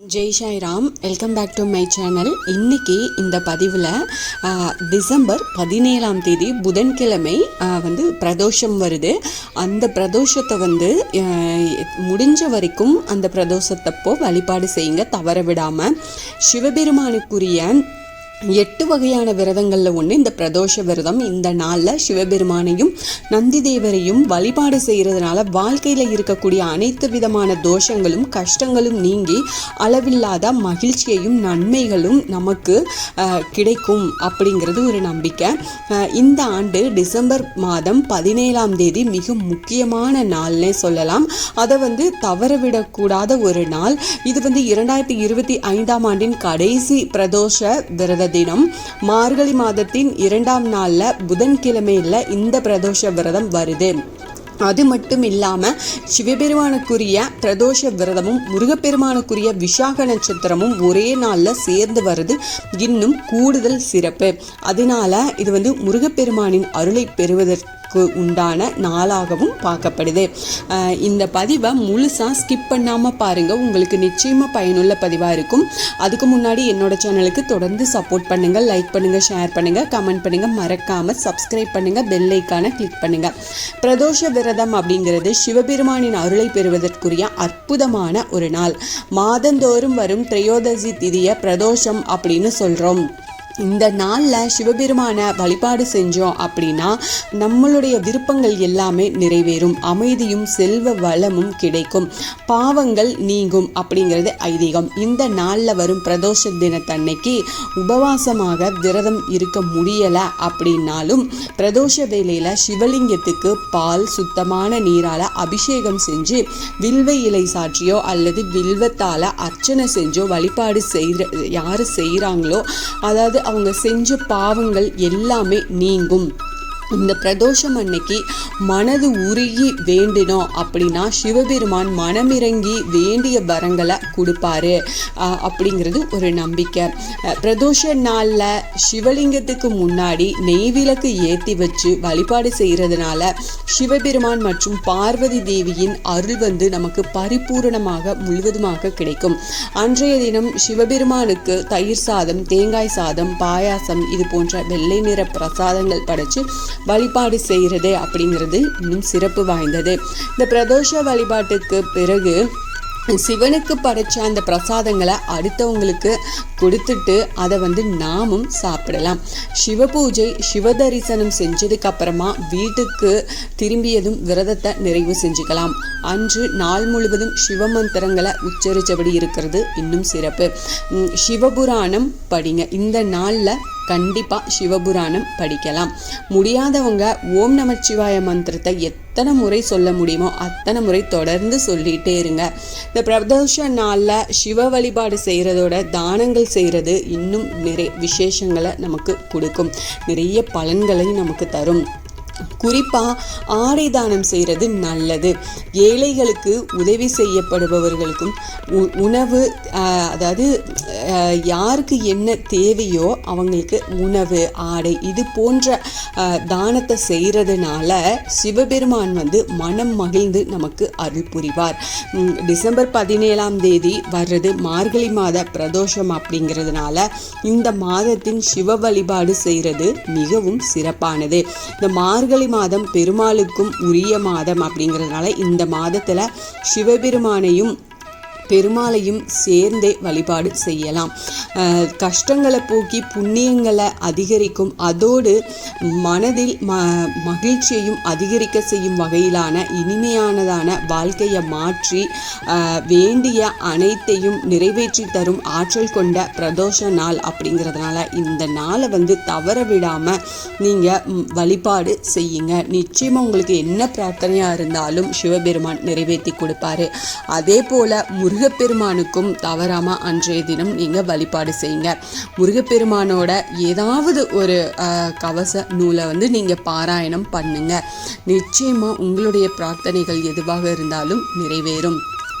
Jai Sairam welcome back to my channel இன்னைக்கு இந்த பதிவில் டிசம்பர் பதினேழாம் தேதி புதன்கிழமை வந்து பிரதோஷம் வருது. அந்த பிரதோஷத்தை வந்து முடிஞ்ச வரைக்கும் அந்த பிரதோஷத்தப்போ வழிபாடு செய்யுங்க தவற விடாமல் சிவபெருமானுக்குரிய எட்டு வகையான விரதங்களில் ஒன்று இந்த பிரதோஷ விரதம். இந்த நாளில் சிவபெருமானையும் நந்தி தேவரையும் வழிபாடு செய்கிறதுனால வாழ்க்கையில் இருக்கக்கூடிய அனைத்து விதமான தோஷங்களும் கஷ்டங்களும் நீங்கி அளவில்லாத மகிழ்ச்சியையும் நன்மைகளும் நமக்கு கிடைக்கும் அப்படிங்கிறது ஒரு நம்பிக்கை. இந்த ஆண்டு டிசம்பர் மாதம் பதினேழாம் தேதி மிக முக்கியமான நாள்னே சொல்லலாம். அதை வந்து தவறவிடக்கூடாத ஒரு நாள். இது வந்து இரண்டாயிரத்தி இருபத்தி ஐந்தாம் ஆண்டின் கடைசி பிரதோஷ விரத தினம் மார்கழி மாதத்தின் இரண்டாம் நாளில் புதன்கிழமையில் இந்த பிரதோஷ விரதம் வருது. அது மட்டும் இல்லாமல் சிவபெருமானுக்குரிய பிரதோஷ விரதமும் முருகப்பெருமானுக்குரிய விசாக நட்சத்திரமும் ஒரே நாளில் சேர்ந்து வருது. இன்னும் கூடுதல் சிறப்பு. அதனால இது வந்து முருகப்பெருமானின் அருளை பெறுவதற்கு உண்டான நாளாகவும் பார்க்கப்படுது. இந்த பதிவை முழுசாக ஸ்கிப் பண்ணாமல் பாருங்கள் உங்களுக்கு நிச்சயமாக பயனுள்ள பதிவாக இருக்கும். அதுக்கு முன்னாடி என்னோட சேனலுக்கு தொடர்ந்து சப்போர்ட் பண்ணுங்கள் லைக் பண்ணுங்கள் ஷேர் பண்ணுங்கள் கமெண்ட் பண்ணுங்கள் மறக்காமல் சப்ஸ்கிரைப் பண்ணுங்கள் பெல் ஐக்கானை கிளிக் பண்ணுங்கள் பிரதோஷ விரதம் அப்படிங்கிறது சிவபெருமானின் அருளை பெறுவதற்குரிய அற்புதமான ஒரு நாள். மாதந்தோறும் வரும் திரையோதசி திதியை பிரதோஷம் அப்படின்னு சொல்கிறோம் இந்த நாளில் சிவபெருமானை வழிபாடு செஞ்சோம் அப்படின்னா நம்மளுடைய விருப்பங்கள் எல்லாமே நிறைவேறும். அமைதியும் செல்வ வளமும் கிடைக்கும். பாவங்கள் நீங்கும் அப்படிங்கிறது ஐதீகம். இந்த நாளில் வரும் பிரதோஷ தினத்தன்னைக்கு உபவாசமாக விரதம் இருக்க முடியலை அப்படின்னாலும் பிரதோஷ வேலையில் சிவலிங்கத்துக்கு பால் சுத்தமான நீரால் அபிஷேகம் செஞ்சு வில்வ இலை சாற்றியோ அல்லது வில்வத்தால் அர்ச்சனை செஞ்சோ வழிபாடு செய்கிற யார் செய்கிறாங்களோ அதாவது அவங்க செஞ்ச பாவங்கள் எல்லாமே நீங்கும். இந்த பிரதோஷம் அன்னைக்கு மனது உருகி வேண்டினோம் அப்படின்னா சிவபெருமான் மனமிறங்கி வேண்டிய வரங்களை கொடுப்பாரு. அப்படிங்கிறது ஒரு நம்பிக்கை. பிரதோஷ நாளில் சிவலிங்கத்துக்கு முன்னாடி நெய்விளக்கு ஏற்றி வச்சு வழிபாடு செய்கிறதுனால சிவபெருமான் மற்றும் பார்வதி தேவியின் அருள் வந்து நமக்கு பரிபூரணமாக முழுவதுமாக கிடைக்கும். அன்றைய தினம் சிவபெருமானுக்கு தயிர் சாதம் தேங்காய் சாதம் பாயாசம் இது போன்ற வெள்ளை நிற பிரசாதங்கள் படைச்சு வழிபாடு செய்கிறது அப்படிங்கிறது இன்னும் சிறப்பு வாய்ந்தது. இந்த பிரதோஷ வழிபாட்டுக்கு பிறகு சிவனுக்கு படைச்ச அந்த பிரசாதங்களை அடுத்தவங்களுக்கு கொடுத்துட்டு அதை வந்து நாமும் சாப்பிடலாம். சிவ பூஜை சிவ தரிசனம் செஞ்சதுக்கு அப்புறமா வீட்டுக்கு திரும்பியதும் விரதத்தை நிறைவு செஞ்சுக்கலாம். அன்று நாள் முழுவதும் சிவ மந்திரங்களை உச்சரித்தபடி இருக்கிறது இன்னும் சிறப்பு. உம், சிவபுராணம் படிங்க. இந்த நாளில் கண்டிப்பாக சிவபுராணம் படிக்கலாம். முடியாதவங்க ஓம் நமச்சிவாய மந்திரத்தை எத்தனை முறை சொல்ல முடியுமோ அத்தனை முறை தொடர்ந்து சொல்லிகிட்டே இருங்க. இந்த பிரதோஷ நாளில் சிவ வழிபாடு செய்கிறதோட தானங்கள் செய்கிறது இன்னும் நிறைய விசேஷங்களை நமக்கு கொடுக்கும். நிறைய பலன்களை நமக்கு தரும். குறிப்பாக ஆடை தானம் செய்கிறது நல்லது. ஏழைகளுக்கு உதவி செய்யப்படுபவர்களுக்கும் உ- உணவு அதாவது யாருக்கு என்ன தேவையோ அவங்களுக்கு உணவு ஆடை இது போன்ற தானத்தை செய்கிறதுனால சிவபெருமான் வந்து மனம் மகிழ்ந்து நமக்கு அருள் புரிவார். டிசம்பர் பதினேழாம் தேதி வர்றது மார்கழி மாத பிரதோஷம் அப்படிங்கிறதுனால இந்த மாதத்தின் சிவ வழிபாடு செய்கிறது மிகவும் சிறப்பானது. இந்த மார்கழி மாதம் பெருமாளுக்கும் உரிய மாதம் அப்படிங்கிறதுனால இந்த மாதத்தில் சிவபெருமானையும் பெருமாளையும் சேர்ந்தே வழிபாடு செய்யலாம். கஷ்டங்களை போக்கி புண்ணியங்களை அதிகரிக்கும் அதோடு மனதில் ம மகிழ்ச்சியையும் அதிகரிக்க செய்யும் வகையிலான இனிமையானதான வாழ்க்கையை மாற்றி வேண்டிய அனைத்தையும் நிறைவேற்றி தரும் ஆற்றல் கொண்ட பிரதோஷ நாள் அப்படிங்கிறதுனால இந்த நாளை வந்து தவற விடாமல் நீங்கள் வழிபாடு செய்யுங்க. நிச்சயமாக உங்களுக்கு என்ன பிரார்த்தனையாக இருந்தாலும் சிவபெருமான் நிறைவேற்றி கொடுப்பாரு. அதே போல் முருகப்பெருமானுக்கும் தவறாமல் அன்றைய தினம் நீங்கள் வழிபாடு செய்யுங்க. முருகப்பெருமானோட ஏதாவது ஒரு கவச நூலை வந்து நீங்கள் பாராயணம் பண்ணுங்க. நிச்சயமாக உங்களுடைய பிரார்த்தனைகள் எதுவாக இருந்தாலும் நிறைவேறும்.